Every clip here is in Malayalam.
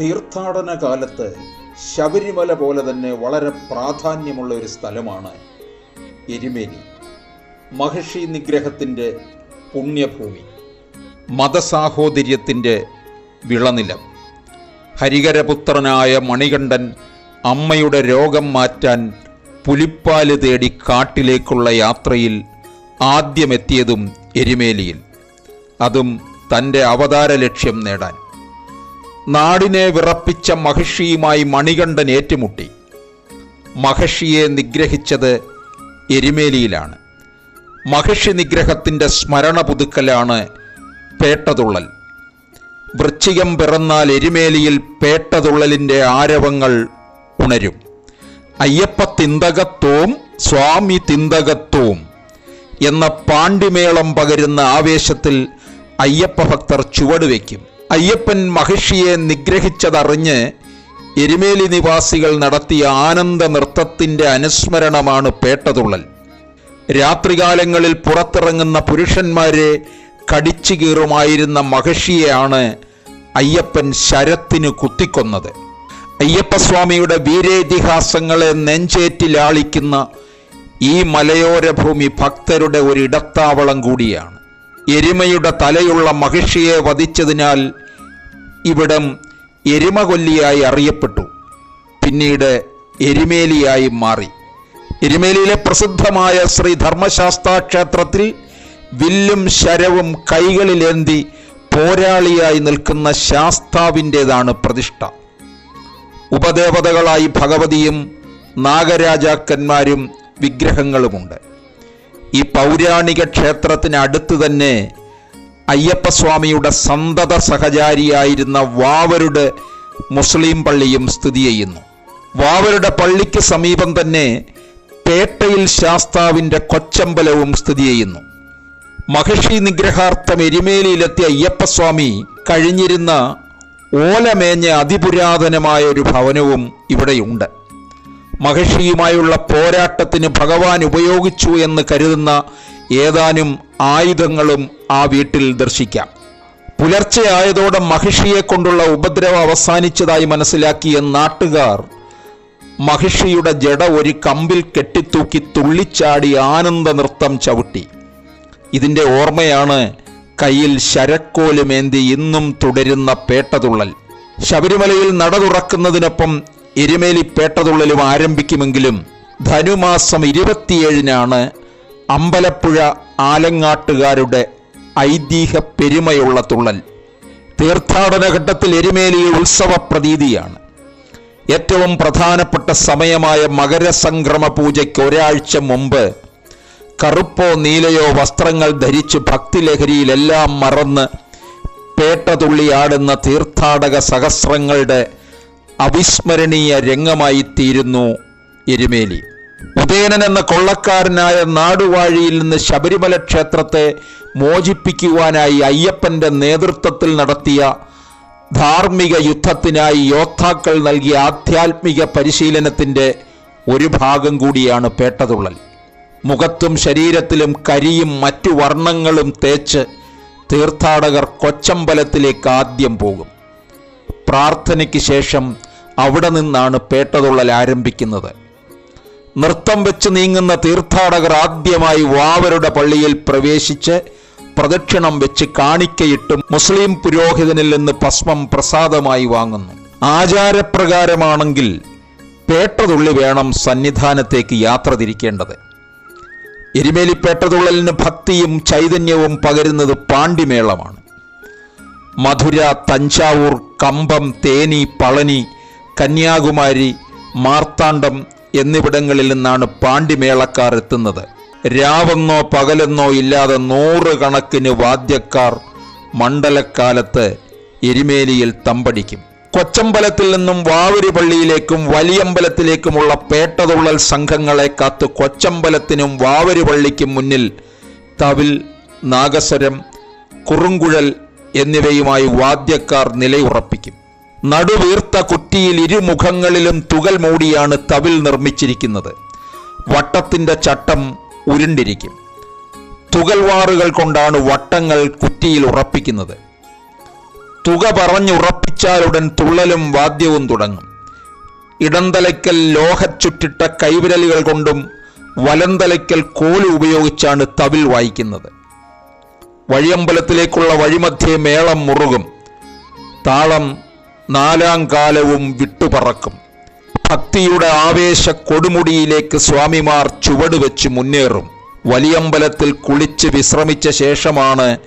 തീർത്ഥാടന കാലത്ത് ശബരിമല പോലെ തന്നെ വളരെ പ്രാധാന്യമുള്ള ഒരു സ്ഥലമാണ് എരുമേലി. മഹർഷി നിഗ്രഹത്തിന്റെ പുണ്യഭൂമി മതസാഹോദര്യത്തിന്റെ വിളനിലം ഹരികരപുത്രനായ മണികണ്ഠൻ അമ്മയുടെ രോഗം മാറ്റാൻ പുലിപ്പാൽ തേടി കാട്ടിലേക്കുള്ള യാത്രയിൽ ആദ്യമെത്തിയതും എരുമേലിയിൽ. അതും തന്റെ അവതാര ലക്ഷ്യം നേടാൻ. നാടിനെ വിറപ്പിച്ച മഹിഷിയുമായി മണികണ്ഠൻ ഏറ്റുമുട്ടി. മഹർഷിയെ നിഗ്രഹിച്ചത് എരുമേലിയിലാണ്. മഹർഷി നിഗ്രഹത്തിന്റെ സ്മരണ പുതുക്കലാണ് പേട്ടതുള്ളൽ. വൃശ്ചികം പിറന്നാൽ എരുമേലിയിൽ പേട്ടതുള്ളലിന്റെ ആരവങ്ങൾ ഉണരും. അയ്യപ്പ തിന്തകത്വവും സ്വാമി തിന്തകത്വവും എന്ന പാണ്ഡിമേളം പകരുന്ന ആവേശത്തിൽ അയ്യപ്പ ഭക്തർ ചുവടുവെക്കും. അയ്യപ്പൻ മഹിഷിയെ നിഗ്രഹിച്ചതറിഞ്ഞ് എരുമേലി നിവാസികൾ നടത്തിയ ആനന്ദ നൃത്തത്തിന്റെ അനുസ്മരണമാണ് പേട്ടതുള്ളൽ. രാത്രികാലങ്ങളിൽ പുറത്തിറങ്ങുന്ന പുരുഷന്മാരെ കടിച്ചു കീറുമായിരുന്ന മഹർഷിയെയാണ് അയ്യപ്പൻ ശരത്തിന് കുത്തിക്കൊന്നത്. അയ്യപ്പസ്വാമിയുടെ വീരേതിഹാസങ്ങളെ നെഞ്ചേറ്റിലാളിക്കുന്ന ഈ മലയോര ഭൂമി ഭക്തരുടെ ഒരു ഇടത്താവളം കൂടിയാണ്. എരുമയുടെ തലയുള്ള മഹിഷിയെ വധിച്ചതിനാൽ ഇവിടം എരുമകൊല്ലിയായി അറിയപ്പെട്ടു. പിന്നീട് എരുമേലിയായി മാറി. എരുമേലിയിലെ പ്രസിദ്ധമായ ശ്രീ ധർമ്മശാസ്ത്ര ക്ഷേത്രത്തിൽ വില്ലും ശരവും കൈകളിലേന്തി പോരാളിയായി നിൽക്കുന്ന ശാസ്താവിന്റെതാണ് പ്രതിഷ്ഠ. ഉപദേവതകളായി ഭഗവതിയും നാഗരാജാക്കന്മാരും വിഗ്രഹങ്ങളുമുണ്ട്. ഈ പൗരാണിക ക്ഷേത്രത്തിന് അടുത്ത് തന്നെ അയ്യപ്പസ്വാമിയുടെ സന്തത സഹചാരിയായിരുന്ന വാവരുടെ മുസ്ലിം പള്ളിയും സ്ഥിതി ചെയ്യുന്നു. വാവരുടെ പള്ളിക്ക് സമീപം തന്നെ പേട്ടയിൽ ശാസ്താവിന്റെ കൊച്ചമ്പലവും സ്ഥിതി ചെയ്യുന്നു. മഹർഷി നിഗ്രഹാർത്ഥം എരുമേലിയിലെത്തിയ അയ്യപ്പസ്വാമി കഴിഞ്ഞിരുന്ന ഓലമേഞ്ഞ അതിപുരാതനമായ ഒരു ഭവനവും ഇവിടെയുണ്ട്. മഹർഷിയുമായുള്ള പോരാട്ടത്തിന് ഭഗവാൻ ഉപയോഗിച്ചു എന്ന് കരുതുന്ന ഏതാനും ആയുധങ്ങളും ആ വീട്ടിൽ ദർശിക്കാം. പുലർച്ചെ ആയതോടെ മഹിഷിയെ കൊണ്ടുള്ള ഉപദ്രവം അവസാനിച്ചതായി മനസ്സിലാക്കിയ നാട്ടുകാർ മഹിഷിയുടെ ജട ഒരു കമ്പിൽ കെട്ടിത്തൂക്കി തുള്ളിച്ചാടി ആനന്ദ നൃത്തം ചവിട്ടി. ഇതിന്റെ ഓർമ്മയാണ് കയ്യിൽ ശരക്കോലുമേന്തി ഇന്നും തുടരുന്ന പേട്ടതുള്ളൽ. ശബരിമലയിൽ നട തുറക്കുന്നതിനൊപ്പം എരുമേലി പേട്ടതുള്ളലും ആരംഭിക്കുമെങ്കിലും ധനുമാസം ഇരുപത്തിയേഴിനാണ് അമ്പലപ്പുഴ ആലങ്ങാട്ടുകാരുടെ ഐതിഹ്യ പെരുമയുള്ള തുള്ളൽ. തീർത്ഥാടന ഘട്ടത്തിൽ എരുമേലിയെ ഉത്സവ പ്രതീതിയാണ്. ഏറ്റവും പ്രധാനപ്പെട്ട സമയമായ മകരസംക്രമ പൂജയ്ക്ക് ഒരാഴ്ച മുമ്പ് കറുപ്പോ നീലയോ വസ്ത്രങ്ങൾ ധരിച്ച് ഭക്തിലഹരിയിലെല്ലാം മറന്ന് പേട്ടതുള്ളിയാടുന്ന തീർത്ഥാടക സഹസ്രങ്ങളുടെ അവിസ്മരണീയ രംഗമായി തീരുന്നു എരുമേലി. ഉദയനൻ എന്ന കൊള്ളക്കാരനായ നാടുവാഴിയിൽ നിന്ന് ശബരിമല ക്ഷേത്രത്തെ മോചിപ്പിക്കുവാനായി അയ്യപ്പന്റെ നേതൃത്വത്തിൽ നടത്തിയ ധാർമ്മിക യുദ്ധത്തിനായി യോദ്ധാക്കൾ നൽകിയ ആധ്യാത്മിക പരിശീലനത്തിന്റെ ഒരു ഭാഗം കൂടിയാണ് പേട്ടതുള്ളൽ. മുഖത്തും ശരീരത്തിലും കരിയും മറ്റു വർണങ്ങളും തേച്ച് തീർത്ഥാടകർ കൊച്ചമ്പലത്തിലേക്ക് ആദ്യം പോകും. പ്രാർത്ഥനയ്ക്ക് ശേഷം അവിടെ നിന്നാണ് പേട്ടതുള്ളൽ ആരംഭിക്കുന്നത്. നൃത്തം വെച്ച് നീങ്ങുന്ന തീർത്ഥാടകർ ആദ്യമായി വാവരുടെ പള്ളിയിൽ പ്രവേശിച്ച് പ്രദക്ഷിണം വെച്ച് കാണിക്കയിട്ട് മുസ്ലിം പുരോഹിതനിൽ നിന്ന് ഭസ്മം പ്രസാദമായി വാങ്ങുന്നു. ആചാരപ്രകാരമാണെങ്കിൽ പേട്ടതുള്ളി വേണം സന്നിധാനത്തേക്ക് യാത്ര തിരിക്കേണ്ടത്. എരുമേലി പേട്ടതുള്ളലിന് ഭക്തിയും ചൈതന്യവും പകരുന്നത് പാണ്ടിമേളമാണ്. മധുര തഞ്ചാവൂർ കമ്പം തേനി പളനി കന്യാകുമാരി മാർത്താണ്ഡം എന്നിവിടങ്ങളിൽ നിന്നാണ് പാണ്ടിമേളക്കാർ എത്തുന്നത്. രാവെന്നോ പകലെന്നോ ഇല്ലാതെ നൂറുകണക്കിന് വാദ്യക്കാർ മണ്ഡലക്കാലത്ത് എരുമേലിയിൽ തമ്പടിക്കും. കൊച്ചമ്പലത്തിൽ നിന്നും വാവൂര് പള്ളിയിലേക്കും വലിയമ്പലത്തിലേക്കുമുള്ള പേട്ടതുള്ളൽ സംഘങ്ങളെ കാത്ത് കൊച്ചമ്പലത്തിനും വാവൂര് പള്ളിക്കും മുന്നിൽ തവിൽ നാഗസ്വരം കുറുങ്കുഴൽ എന്നിവയുമായി വാദ്യക്കാർ നിലയുറപ്പിക്കും. നടുവീർത്ത കുറ്റിയിൽ ഇരുമുഖങ്ങളിലും തുകൽ മൂടിയാണ് തവിൽ നിർമ്മിച്ചിരിക്കുന്നത്. വട്ടത്തിന്റെ ചട്ടം ഉരുണ്ടിരിക്കും. തുകൽവാറുകൾ കൊണ്ടാണ് വട്ടങ്ങൾ കുറ്റിയിൽ ഉറപ്പിക്കുന്നത്. തുക പറഞ്ഞുറപ്പിച്ചാലുടൻ തുള്ളലും വാദ്യവും തുടങ്ങും. ഇടന്തലയ്ക്കൽ ലോഹച്ചുറ്റിട്ട കൈവിരലുകൾ കൊണ്ടും വലന്തലയ്ക്കൽ കോൽ ഉപയോഗിച്ചാണ് തവിൽ വായിക്കുന്നത്. വഴിയമ്പലത്തിലേക്കുള്ള വഴിമധ്യേ മേളം മുറുകും. താളം നാലാം കാലവും വിട്ടുപറക്കും. ഭക്തിയുടെ ആവേശ കൊടുമുടിയിലേക്ക് സ്വാമിമാർ ചുവടുവെച്ച് മുന്നേറും. വലിയമ്പലത്തിൽ കുളിച്ച് വിശ്രമിച്ച ശേഷമാണ്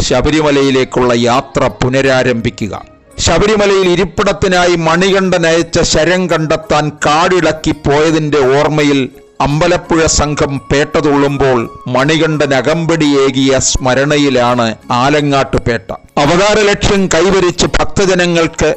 ശബരിമലയിലേക്കുള്ള യാത്ര പുനരാരംഭിക്കുക. ശബരിമലയിൽ ഇരിപ്പിടത്തിനായി മണികണ്ഠൻ അയച്ച ശരം കണ്ടെത്താൻ കാടിളക്കി പോയതിന്റെ ഓർമ്മയിൽ അമ്പലപ്പുഴ സംഘം പേട്ടതുള്ളുമ്പോൾ മണികണ്ഠൻ അകമ്പടിയേകിയ സ്മരണയിലാണ് ആലങ്ങാട്ടുപേട്ട. അവതാര ലക്ഷ്യം കൈവരിച്ച് ഭക്തജനങ്ങൾക്ക്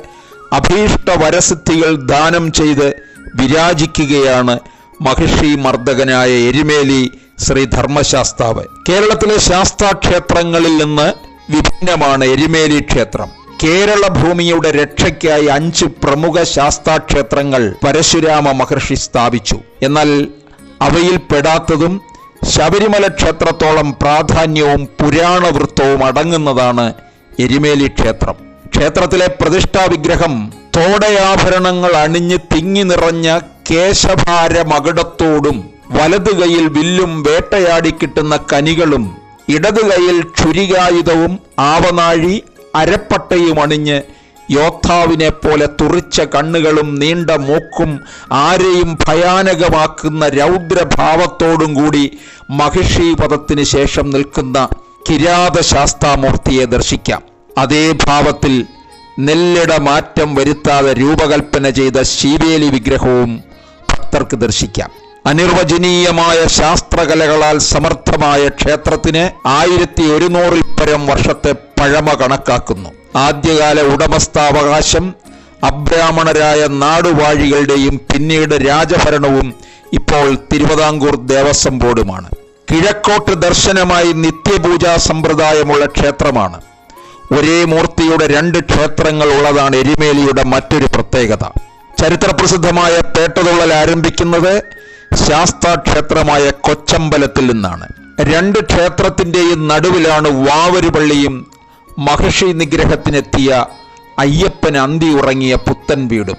അഭീഷ്ട വരസിദ്ധികൾ ദാനം ചെയ്ത് വിരാജിക്കുകയാണ് മഹിഷി മർദ്ദകനായ എരുമേലി ശ്രീ ധർമ്മശാസ്താവ്. കേരളത്തിലെ ശാസ്താക്ഷേത്രങ്ങളിൽ നിന്ന് വിഭിന്നമാണ് എരുമേലി ക്ഷേത്രം. കേരള ഭൂമിയുടെ രക്ഷയ്ക്കായി അഞ്ച് പ്രമുഖ ശാസ്താക്ഷേത്രങ്ങൾ പരശുരാമ മഹർഷി സ്ഥാപിച്ചു. എന്നാൽ അവയിൽ പെടാത്തതും ശബരിമല ക്ഷേത്രത്തോളം പ്രാധാന്യവും പുരാണവൃത്തവും അടങ്ങുന്നതാണ് എരിമേലി ക്ഷേത്രം. ക്ഷേത്രത്തിലെ പ്രതിഷ്ഠാവിഗ്രഹം തോടയാഭരണങ്ങൾ അണിഞ്ഞ് തിങ്ങി നിറഞ്ഞ കേശഭാര മകുടത്തോടും വലതു കൈയിൽ വില്ലും വേട്ടയാടി കിട്ടുന്ന കനികളും ഇടതു കൈയിൽ ക്ഷുരികായുധവും ആവനാഴി അരപ്പട്ടയും അണിഞ്ഞ് യോദ്ധാവിനെ പോലെ തുറിച്ച കണ്ണുകളും നീണ്ട മൂക്കും ആരെയും ഭയാനകമാക്കുന്ന രൗദ്രഭാവത്തോടും കൂടി മഹിഷി പദത്തിന് ശേഷം നിൽക്കുന്ന കിരാത ശാസ്താമൂർത്തിയെ ദർശിക്കാം. അതേ ഭാവത്തിൽ നെല്ലിട മാറ്റം വരുത്താതെ രൂപകൽപ്പന ചെയ്ത ശീവേലി വിഗ്രഹവും ഭക്തർക്ക് ദർശിക്കാം. അനിർവചനീയമായ ശാസ്ത്രകലകളാൽ സമർത്ഥമായ ക്ഷേത്രത്തിന് ആയിരത്തി ഒരുന്നൂറിൽ പരം വർഷത്തെ പഴമ കണക്കാക്കുന്നു. ആദ്യകാല ഉടമസ്ഥാവകാശം അബ്രാഹ്മണരായ നാടുവാഴികളുടെയും പിന്നീട് രാജഭരണവും ഇപ്പോൾ തിരുവിതാംകൂർ ദേവസ്വം ബോർഡുമാണ്. കിഴക്കോട്ട് ദർശനമായി നിത്യപൂജാ സമ്പ്രദായമുള്ള ക്ഷേത്രമാണ്. ഒരേ മൂർത്തിയുടെ രണ്ട് ക്ഷേത്രങ്ങൾ ഉള്ളതാണ് എരിമേലിയുടെ മറ്റൊരു പ്രത്യേകത. ചരിത്രപ്രസിദ്ധമായ പേട്ടതുള്ളൽ ആരംഭിക്കുന്നത് ശാസ്താക്ഷേത്രമായ കൊച്ചമ്പലത്തിൽ നിന്നാണ്. രണ്ട് ക്ഷേത്രത്തിന്റെയും നടുവിലാണ് വാവരുപള്ളിയും മഹർഷി നിഗ്രഹത്തിനെത്തിയ അയ്യപ്പൻ അന്തി ഉറങ്ങിയ പുത്തൻ വീടും.